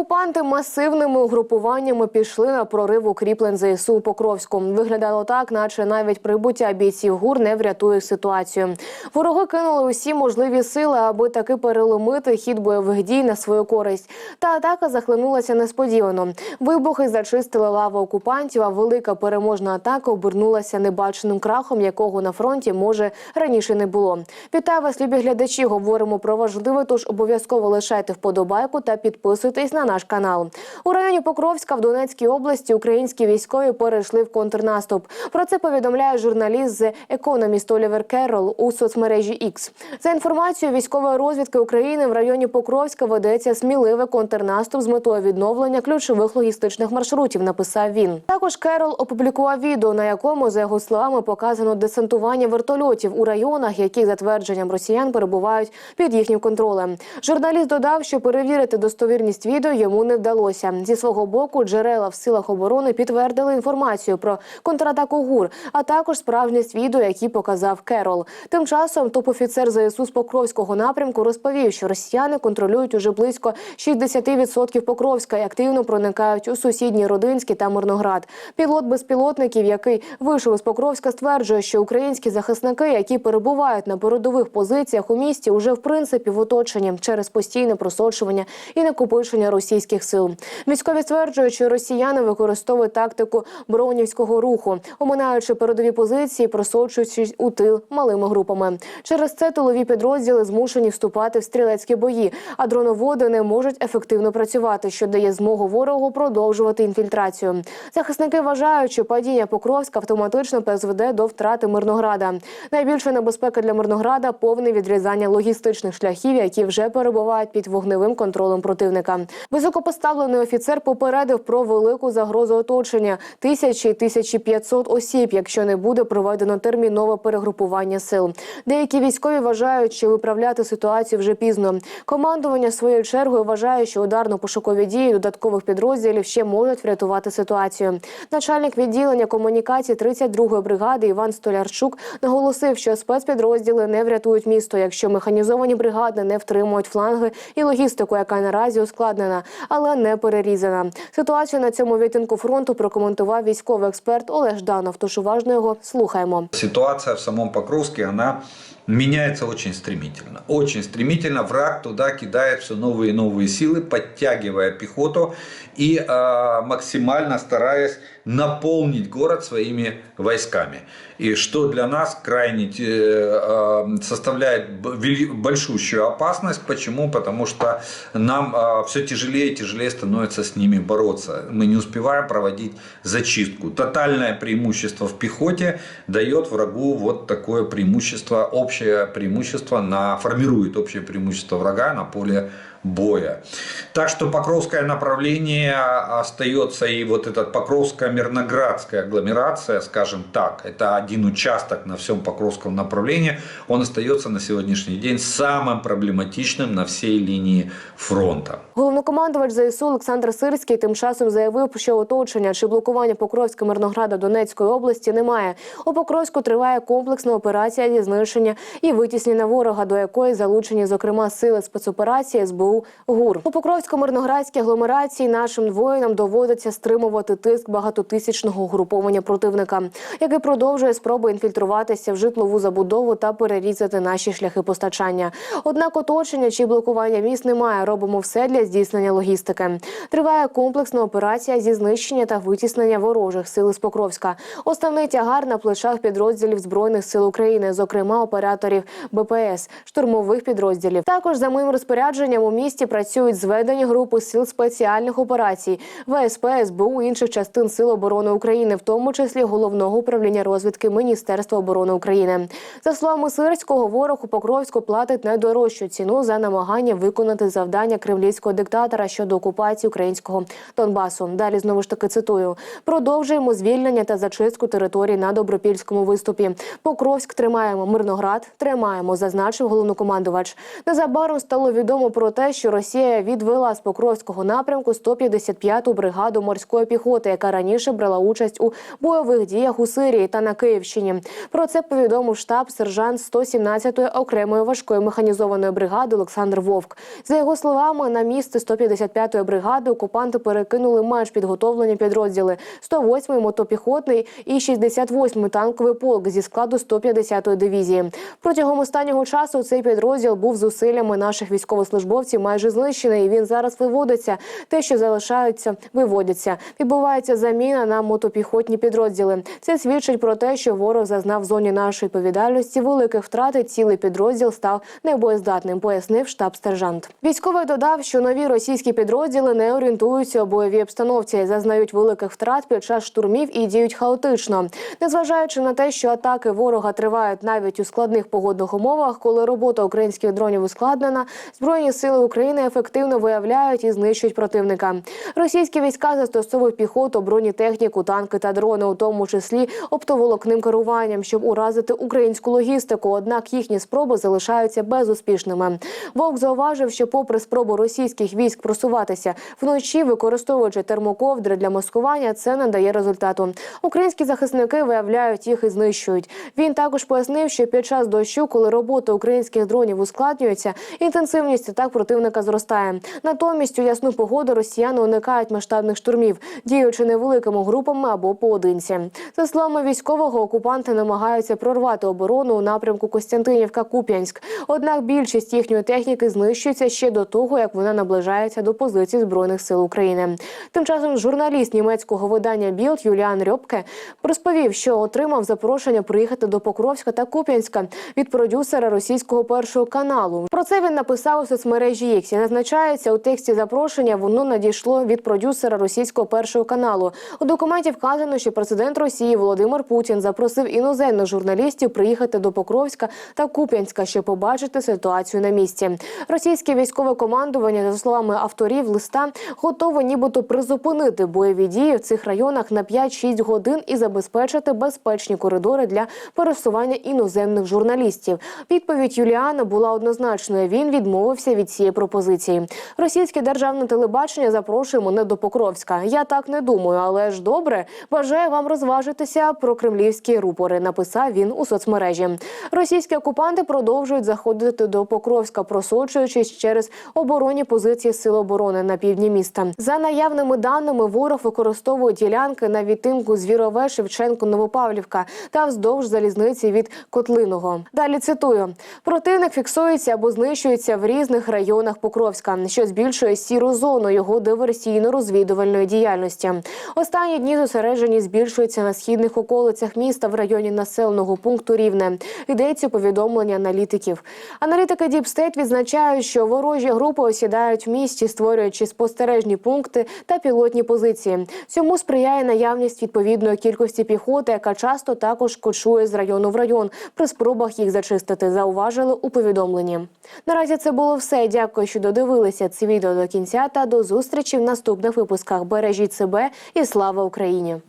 Окупанти масивними угрупуваннями пішли на прорив укріплень ЗСУ у Покровську. Виглядало так, наче навіть прибуття бійців ГУР не врятує ситуацію. Вороги кинули усі можливі сили, аби таки переломити хід бойових дій на свою користь. Та атака захлинулася несподівано. Вибухи зачистили лаву окупантів. А велика переможна атака обернулася небаченим крахом, якого на фронті може раніше не було. Вітаю вас, любі глядачі. Говоримо про важливе, тож обов'язково лишайте вподобайку та підписуйтесь на наш канал. У районі Покровська в Донецькій області українські військові перейшли в контрнаступ. Про це повідомляє журналіст з Economist Олівер Керрол у соцмережі X. За інформацією військової розвідки України в районі Покровська ведеться сміливий контрнаступ з метою відновлення ключових логістичних маршрутів. Написав він. Також Керрол опублікував відео, на якому за його словами показано десантування вертольотів у районах, які за твердженням росіян перебувають під їхнім контролем. Журналіст додав, що перевірити достовірність відео йому не вдалося. Зі свого боку, джерела в силах оборони підтвердили інформацію про контратаку ГУР, а також справжність відео, які показав Керол. Тим часом топ-офіцер ЗСУ з Покровського напрямку розповів, що росіяни контролюють уже близько 60% Покровська і активно проникають у сусідні Родинський та Мирноград. Пілот безпілотників, який вийшов із Покровська, стверджує, що українські захисники, які перебувають на передових позиціях у місті, уже в принципі в оточенні через постійне просочування і накопичення російських сил. Військові стверджують, що росіяни використовують тактику бронівського руху, оминаючи передові позиції, просочуючись у тил малими групами. Через це тилові підрозділи змушені вступати в стрілецькі бої, а дроноводи не можуть ефективно працювати, що дає змогу ворогу продовжувати інфільтрацію. Захисники вважають, що падіння Покровська автоматично призведе до втрати Мирнограда. Найбільша небезпека для Мирнограда повне відрізання логістичних шляхів, які вже перебувають під вогневим контролем противника. Високопоставлений офіцер попередив про велику загрозу оточення тисячі тисячі п'ятсот осіб, якщо не буде проведено термінове перегрупування сил. Деякі військові вважають, що виправляти ситуацію вже пізно. Командування своєю чергою вважає, що ударно-пошукові дії додаткових підрозділів ще можуть врятувати ситуацію. Начальник відділення комунікації 32-ї бригади Іван Столярчук наголосив, що спецпідрозділи не врятують місто, якщо механізовані бригади не втримують фланги і логістику, яка наразі ускладнена, але не перерізана. Ситуацію на цьому відтинку фронту прокоментував військовий експерт Олег Жданов. Тож уважно його слухаємо. Ситуация в самом Покровске, она меняется очень стремительно. Очень стремительно враг туда кидает все новые и новые силы, подтягивая пехоту и э, максимально стараясь наполнить город своими войсками. И что для нас крайне э, э, составляет большущую опасность. Почему? Потому что нам э, все тяжелее и тяжелее становится с ними бороться. Мы не успеваем проводить зачистку. Тотальное преимущество в пехоте дает врагу вот такое преимущество, общее преимущество, на, формирует общее преимущество врага на поле боя. Так что Покровское направление остается и вот этот Покровско-Мирноградская агломерация, скажем так, это один участок на всем Покровском направлении, он остается на сегодняшний день самым проблематичным на всей линии фронта. Головнокомандувач ЗСУ Олександр Сирський тим часом заявив, що оточення чи блокування Покровська Мирнограда Донецької області немає. У Покровську триває комплексна операція зі знищення і витіснення ворога, до якої залучені, зокрема, сили спецоперації СБУ ГУР. У Покровсько-Мирноградській агломерації нашим воїнам доводиться стримувати тиск багатотисячного угруповання противника, який продовжує спроби інфільтруватися в житлову забудову та перерізати наші шляхи постачання. Однак оточення чи блокування міст немає. Робимо все для здійснення логістики. Триває комплексна операція зі знищення та витіснення ворожих сил з Покровська. Основний тягар на плечах підрозділів збройних сил України, зокрема операторів БПС, штурмових підрозділів. Також за моїм розпорядженням у місті працюють зведені групи сил спеціальних операцій, ВСП, СБУ, інших частин сил оборони України, в тому числі головного управління розвідки Міністерства оборони України. За словами Сирського, ворог у Покровську платить найдорожчу ціну за намагання виконати завдання кремлівського диктатора щодо окупації українського Донбасу. Далі знову ж таки цитую: продовжуємо звільнення та зачистку територій на добропільському виступі. Покровськ тримаємо Мирноград, тримаємо, зазначив головнокомандувач. Незабаром стало відомо про те, що Росія відвела з Покровського напрямку 155-ту бригаду морської піхоти, яка раніше брала участь у бойових діях у Сирії та на Київщині. Про це повідомив штаб сержант 117-ї окремої важкої механізованої бригади Олександр Вовк. За його словами, на місце 155-ї бригади окупанти перекинули менш підготовлені підрозділи 108-й мотопіхотний і 68-й танковий полк зі складу 150-ї дивізії. Протягом останнього часу цей підрозділ був зусиллями наших військовослужбовців майже знищений. і Він зараз виводиться. Те, що залишаються, виводяться. Відбувається заміна на мотопіхотні підрозділи. Це свідчить про те, що ворог зазнав в зоні нашої відповідальності великих втрат. і Цілий підрозділ став небоєздатним, пояснив штаб-сержант. Військовий додав, що нові російські підрозділи не орієнтуються у бойовій обстановці, зазнають великих втрат під час штурмів і діють хаотично. Незважаючи на те, що атаки ворога тривають навіть у складних погодних умовах, коли робота українських дронів ускладнена, збройні сили України ефективно виявляють і знищують противника. Російські війська застосовують піхоту, бронетехніку, танки та дрони, у тому числі оптоволокним керуванням, щоб уразити українську логістику. Однак їхні спроби залишаються безуспішними. Вовк зауважив, що, попри спробу російських військ просуватися вночі, використовуючи термоковдри для маскування, це не дає результату. Українські захисники виявляють їх і знищують. Він також пояснив, що під час дощу, коли робота українських дронів ускладнюється, інтенсивність атак противника зростає. Натомість у ясну погоду росіяни уникають масштабних штурмів, діючи невеликими групами або поодинці. За словами військового, окупанти намагаються прорвати оборону у напрямку Костянтинівка-Куп'янськ. Однак більшість їхньої техніки знищується ще до того, як вона наближається до позицій збройних сил України. Тим часом журналіст німецького видання Білд Юліан Рьопке розповів, що отримав запрошення приїхати до Покровська та Куп'янська від продюсера російського першого каналу. Про це він написав у соцмережі X. І Назначається у тексті запрошення. Воно надійшло від продюсера російського першого каналу. У документі вказано, що президент Росії Володимир Путін запросив іноземних журналістів приїхати до Покровська та Куп'янська, щоб побачити ситуацію на місці. Російське військове командування, за словами авторів листа, готове нібито призупинити бойові дії в цих районах на 5-6 годин і забезпечити безпечні коридори для пересування іноземних журналістів. Відповідь Юліана була однозначною. Він відмовився від цієї пропозиції. Російське державне телебачення запрошує мене до Покровська. Я так не думаю, але ж добре. Бажаю вам розважитися про кремлівські рупори. Написав він у соцмережі. Російські окупанти продовжують заходити до Покровська, просочуючись через оборонні позиції сил оборони на півдні міста. За наявними даними, ворог використовує ділянки на відтинку Звірове, Шевченко, Новопавлівка та вздовж залізниці від Котлиного. Далі цитую: противник фіксується або знищується в різних районах Покровська, що збільшує сіру зону його диверсійно-розвідувальної діяльності. Останні дні зосереджені збільшуються на східних околицях міста в районі населеного пункту Рівне. Йдеться повідомлення аналітиків. Аналітики State відзначають, що ворожі групи осідають в місті, створюючи спостережні пункти та пілотні позиції. Цьому сприяє наявність відповідної кількості піхоти, яка часто також кочує з району в район при спробах їх зачистити. Зауважили у повідомленні. Наразі це було все. Дякую, що додивилися це відео до кінця. Та до зустрічі в наступних випусках. Бережіть себе і слава Україні!